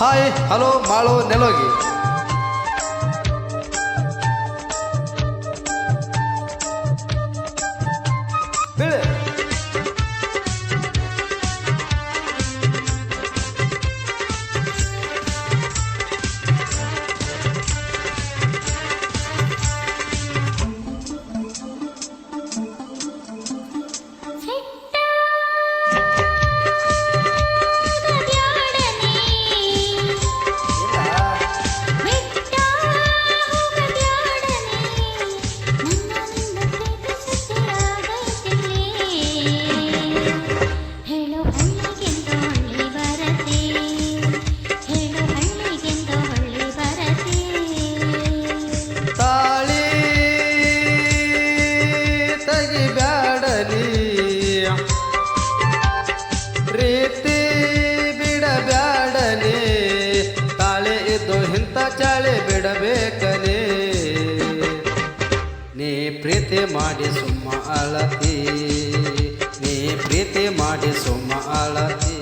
Hi hello Malu ನೆಲೋಗಿ ಪ್ರೀತಿ ಮಾಡಿ ಸುಮ್ಮ ಅಳತಿ. ನೀ ಪ್ರೀತಿ ಮಾಡಿ ಸುಮ್ಮ ಅಳತಿ.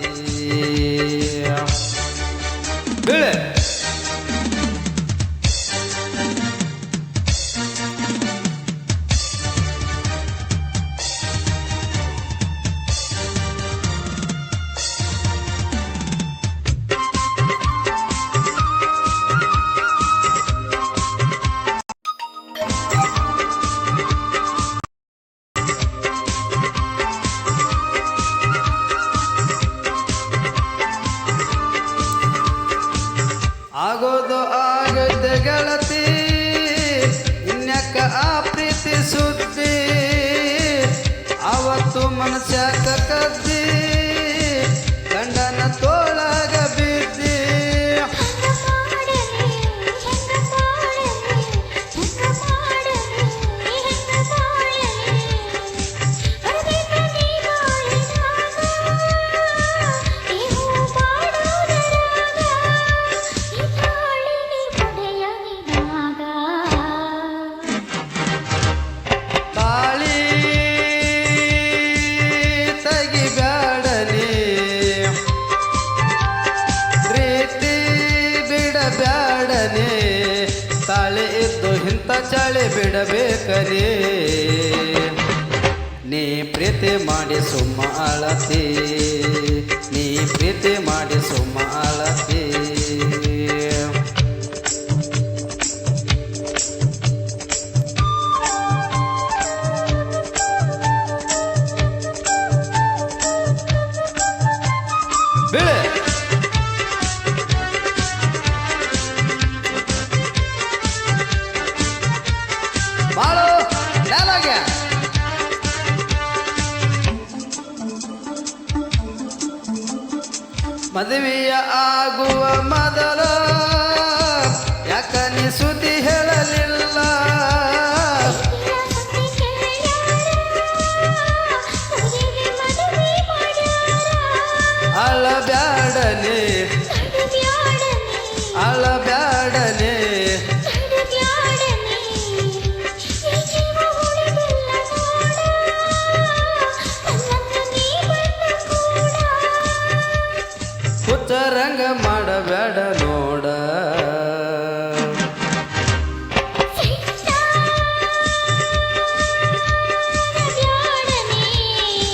ಗೆಳತಿ ಇನ್ಯಕ್ಕ ಆ ಪ್ರೀತಿ ಸುದ್ದಿ? ಅವತ್ತು ಮನಸ್ಯಾಕ ಇಂಥ ಚಾಳಿ ಬಿಡಬೇಕಲಿ ನೀ ಪ್ರೀತಿ ಮಾಡಿ ಸುಮ್ಮ ಅಳತಿ ನೀ ಪ್ರೀತಿ ಮಾಡಿ ಸುಮ್ಮ ಮದುವೆಯ ಆಗುವ ಮೊದಲ ಯಾಕ ನೀ ಸುದ್ದಿ ಹೇಳಲಿಲ್ಲ? ಹುಚ್ಚರಂಗ ಮಾಡಬೇಡ ನೋಡ.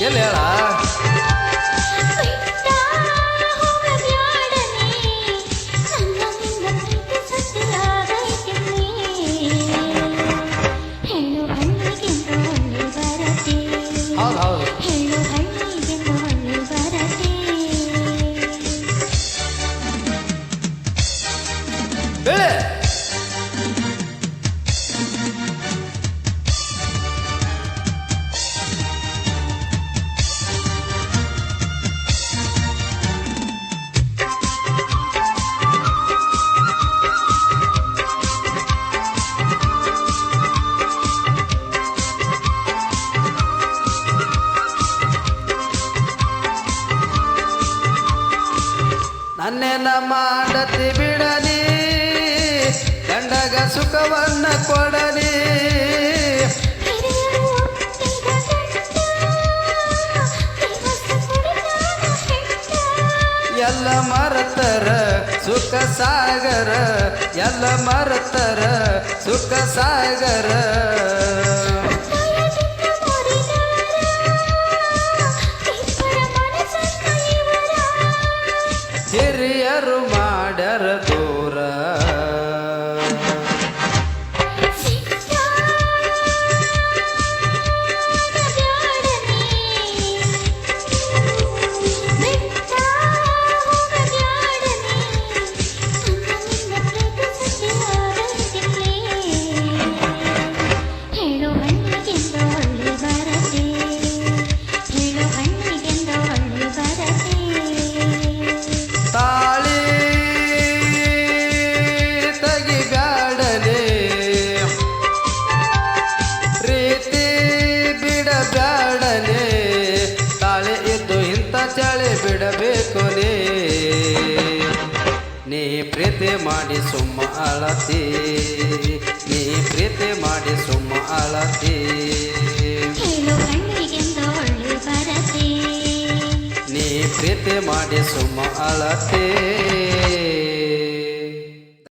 ಎಲ್ಲಿ ಹೇಳು? ಅನ್ನೆಲ್ಲ ಮಾಡತಿ ಬಿಡಲಿ ಕಂಡಾಗ ಸುಖವನ್ನ ಕೊಡಲಿ. ಎಲ್ಲ ಮರತರ ಸುಖ ಸಾಗರ ಎಲ್ಲ ಮರತರ ಸುಖ ಸಾಗರ. ಬೇಕು ನೀ ಪ್ರೀತಿ ಮಾಡಿ ಸುಮ್ಮ ಅಳತಿ. ನೀ ಪ್ರೀತಿ ಮಾಡಿ ಸುಮ್ಮ ಅಳತಿ. ನೀ ಪ್ರೀತಿ ಮಾಡಿ ಸುಮ್ಮ ಅಳತಿ.